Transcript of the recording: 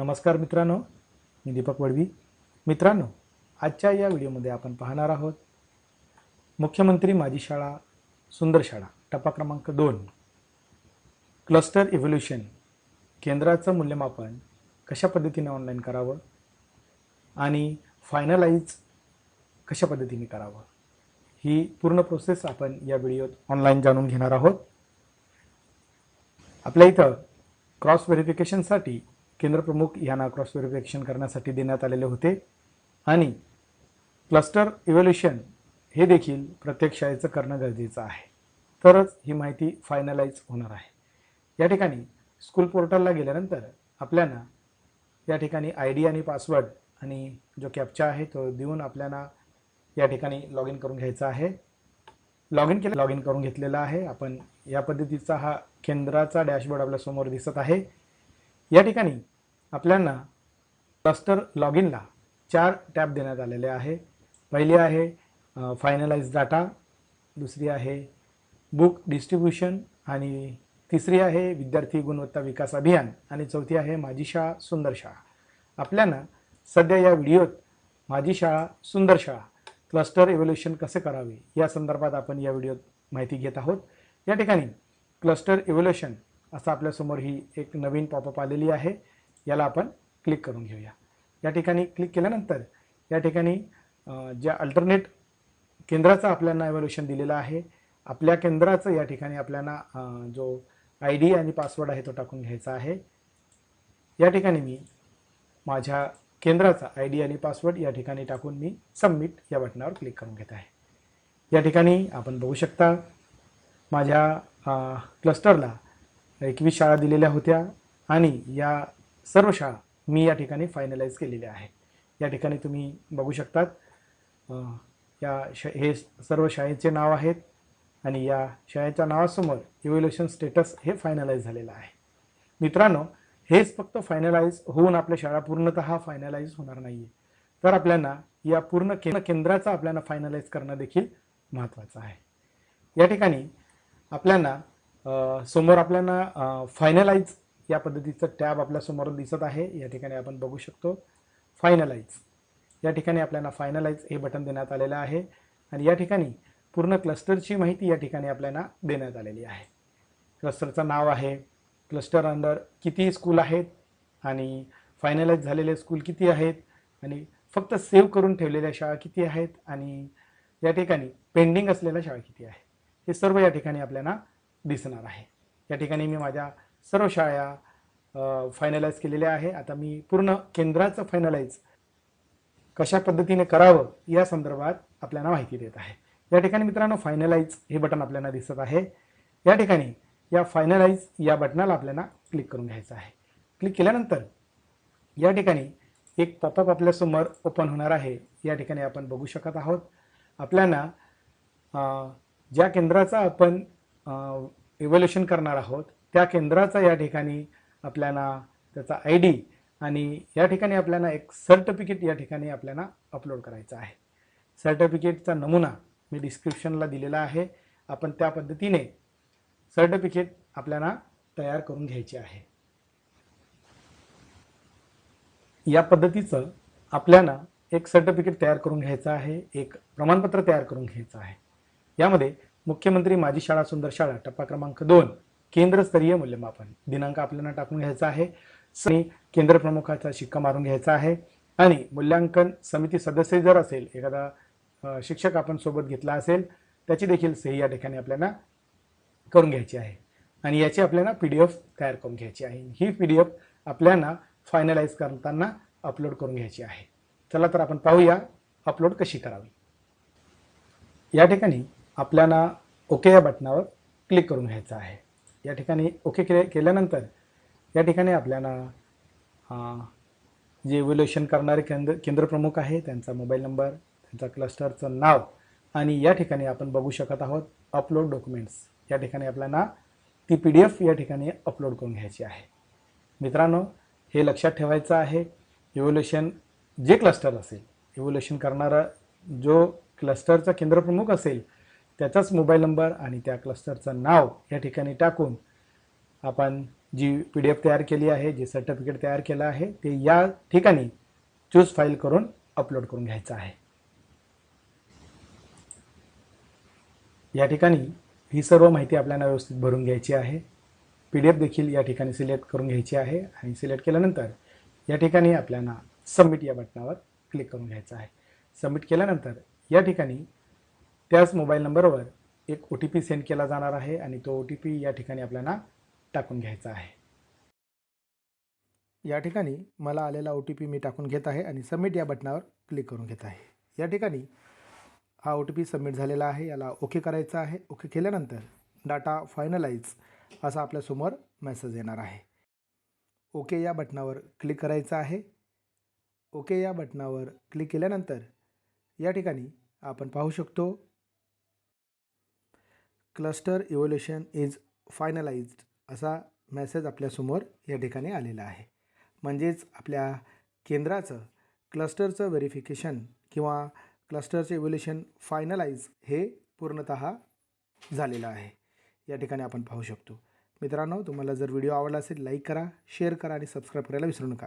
नमस्कार मित्रांनो मी दीपक वडवी. मित्रांनो आजच्या या व्हिडिओमध्ये आपण पाहणार आहोत मुख्यमंत्री माझी शाळा सुंदर शाळा टप्पा क्रमांक दोन. क्लस्टर इव्होल्युशन केंद्राचं मूल्यमापन कशा पद्धतीने ऑनलाईन करावं आणि फायनलाइज कशा पद्धतीने करावं ही पूर्ण प्रोसेस आपण या व्हिडिओत ऑनलाईन जाणून घेणार आहोत. आपल्या इथं क्रॉस व्हेरिफिकेशनसाठी केंद्रप्रमुख यांना क्रॉस व्हेरिफिकेशन करण्यासाठी देण्यात आलेले होते. आणि क्लस्टर इव्होल्युशन हे देखील प्रत्येक शाळेचं करणं गरजेचं आहे. तरच ही माहिती फायनलाइज होणार आहे. या ठिकाणी स्कूल पोर्टलला गेल्यानंतर आपल्याला या ठिकाणी आय डी आणि पासवर्ड आणि जो कॅप्चा आहे तो देऊन आपल्याला या ठिकाणी लॉग इन करून घ्यायचा आहे. लॉग इन केलं लॉग इन करून घेतलेला आहे. आपण या पद्धतीचा हा केंद्राचा डॅशबोर्ड आपल्यासमोर दिसत आहे. या ठिकाणी आपल्याला क्लस्टर लॉग इनला चार टॅब देण्यात आलेले आहे. पहिली आहे फायनलाइज डाटा दुसरी आहे बुक डिस्ट्रीब्युशन आणि तिसरी आहे विद्यार्थी गुणवत्ता विकास अभियान आणि चौथी आहे माझी शाळा सुंदर शाळा. आपल्याला सध्या या व्हिडिओत माझी शाळा सुंदर शाळा क्लस्टर इव्होल्युशन कसे करावे या संदर्भात आपण या व्हिडिओत माहिती घेत आहोत. या ठिकाणी क्लस्टर इव्होल्युशन असं आपल्यासमोर ही एक नवीन पॉपअप आलेली आहे. याला आपण क्लिक करून घेऊया. या ठिकाणी क्लिक केल्यानंतर या ठिकाणी ज्या अल्टरनेट केंद्राचं आपल्याला एव्हॅल्युशन दिलेलं आहे आपल्या केंद्राचं या ठिकाणी आपल्याला जो आय डी आणि पासवर्ड आहे तो टाकून घ्यायचा आहे. या ठिकाणी मी माझ्या केंद्राचा आय डी आणि पासवर्ड या ठिकाणी टाकून मी सबमिट या बटनावर क्लिक करून घेत आहे. या ठिकाणी आपण बघू शकता माझ्या क्लस्टरला एकवीस शाळा दिलेल्या होत्या आणि या सर्व शाळा मी या ठिकाणी फायनलाइज केलेल्या आहे या ठिकाणी तुम्ही बघू शकतात या श हे सर्व शाळेचे नाव आहेत आणि या शाळेच्या नावासमोर इव्हॅल्युएशन स्टेटस हे फायनलाइज झालेलं आहे. मित्रांनो हेच फक्त फायनलाइज होऊन आपल्या शाळा पूर्णतः फायनलाइज होणार नाही आहे तर आपल्याला या पूर्ण केंद्र केंद्राचा आपल्याला फायनलाइज करणं देखील महत्त्वाचं आहे. या ठिकाणी आपल्याला समोर आपल्याला फायनलाइज या पद्धतीचं टॅब आपल्यासमोर दिसत आहे. या ठिकाणी आपण बघू शकतो फायनलाइज या ठिकाणी आपल्याला फायनलाइज हे बटन देण्यात आलेलं आहे. आणि या ठिकाणी पूर्ण क्लस्टरची माहिती या ठिकाणी आपल्याला देण्यात आलेली आहे. क्लस्टरचं नाव आहे. क्लस्टर अंडर किती स्कूल आहेत? आणि फायनलाइज झालेले स्कूल किती आहेत? आणि फक्त सेव्ह करून ठेवलेल्या शाळा किती आहेत? आणि या ठिकाणी पेंडिंग असलेल्या शाळा किती आहे हे सर्व या ठिकाणी आपल्याला दिसणार आहे. या ठिकाणी मी माझ्या सर्व शाळा फायनलाइज केलेल्या आहे. आता मी पूर्ण केंद्राचं फायनलाइज कशा पद्धतीने करावं या संदर्भात आपल्याला माहिती देत आहे. या ठिकाणी मित्रांनो फायनलाइज हे बटन आपल्याला दिसत आहे. या ठिकाणी या फायनलाइज या बटनाला आपल्याला क्लिक करून घ्यायचं आहे. क्लिक केल्यानंतर या ठिकाणी एक पॉपअप आपल्यासमोर ओपन होणार आहे. या ठिकाणी आपण बघू शकत आहोत. आपल्याला ज्या केंद्राचा आपण इव्हॅल्युएशन करणार आहोत त्या केंद्राचा या ठिकाणी आपल्याला त्याचा आय डी आणि या ठिकाणी आपल्याला एक सर्टिफिकेट या ठिकाणी आपल्याला अपलोड करायचं आहे. सर्टिफिकेटचा नमुना मी डिस्क्रिप्शनला दिलेला आहे. आपण त्या पद्धतीने सर्टिफिकेट आपल्याला तयार करून घ्यायचे आहे. या पद्धतीचं आपल्याला एक सर्टिफिकेट तयार करून घ्यायचं आहे. एक प्रमाणपत्र तयार करून घ्यायचं आहे. यामध्ये मुख्यमंत्री माझी शाळा सुंदर शाळा टप्पा क्रमांक दोन केंद्रस्तरीय मूल्यमापन. दिनांक आपल्याला टाकून घ्यायचा आहे. आणि केंद्र प्रमुखाचा शिक्का मारून घ्यायचा आहे. आणि मूल्यांकन समिती सदस्य जर असेल एखादा शिक्षक आपण सोबत घेतला असेल त्याची देखील सही या ठिकाणी आपल्याला करून घ्यायची आहे. आणि याची आपल्याला पी डी एफ तयार करून घ्यायची आहे. ही पी डी एफ आपल्याला फायनलाइज करताना अपलोड करून घ्यायची आहे. चला तर आपण पाहूया अपलोड कशी करावी. या ठिकाणी आपल्याला ओके या बटनावर क्लिक करून घ्यायचं आहे. या ठिकाणी ओके केले केल्यानंतर या ठिकाणी आपल्याला जे इव्होल्युशन करणारे केंद्र केंद्रप्रमुख आहे त्यांचा मोबाईल नंबर त्यांचा क्लस्टरचं नाव आणि या ठिकाणी आपण बघू शकत आहोत अपलोड डॉक्युमेंट्स या ठिकाणी आपल्याला ती पी डी एफ या ठिकाणी अपलोड करून घ्यायची आहे. मित्रांनो हे लक्षात ठेवायचं आहे इव्होल्युशन जे क्लस्टर असेल इव्होल्युशन करणारा जो क्लस्टरचा केंद्रप्रमुख असेल त्याचाच मोबाईल नंबर आणि त्या क्लस्टरचं नाव या ठिकाणी टाकून आपण जी पी डी एफ तयार केली आहे जे सर्टिफिकेट तयार केलं आहे ते या ठिकाणी चूज फाईल करून अपलोड करून घ्यायचं आहे. या ठिकाणी ही सर्व माहिती आपल्याला व्यवस्थित भरून घ्यायची आहे. पी डी एफ देखील या ठिकाणी सिलेक्ट करून घ्यायची आहे आणि सिलेक्ट केल्यानंतर या ठिकाणी आपल्याला सबमिट या बटनावर क्लिक करून घ्यायचं आहे. सबमिट केल्यानंतर या ठिकाणी त्याच मोबाईल नंबरवर एक ओ टी पी सेंड केला जाणार आहे आणि तो ओ टी पी या ठिकाणी आपल्याला टाकून घ्यायचा आहे. या ठिकाणी मला आलेला ओ टी पी मी टाकून घेत आहे आणि सबमिट या बटनावर क्लिक करून घेत आहे. या ठिकाणी हा ओ टी पी सबमिट झालेला आहे. याला ओके करायचा आहे. ओके केल्यानंतर डाटा फायनलाइज असा आपल्यासमोर मेसेज येणार आहे. ओके या बटनावर क्लिक करायचं आहे. ओके या बटनावर क्लिक केल्यानंतर या ठिकाणी आपण पाहू शकतो क्लस्टर इव्होल्युशन इज फायनलाइज्ड असा मेसेज आपल्यासमोर या ठिकाणी आलेला आहे. म्हणजेच आपल्या केंद्राचं क्लस्टरचं व्हेरिफिकेशन किंवा क्लस्टरचे इव्होल्युशन फायनलाइज हे पूर्णत झालेलं आहे. या ठिकाणी आपण पाहू शकतो. मित्रांनो तुम्हाला जर व्हिडिओ आवडला असेल लाईक करा शेअर करा आणि सबस्क्राईब करायला विसरू नका.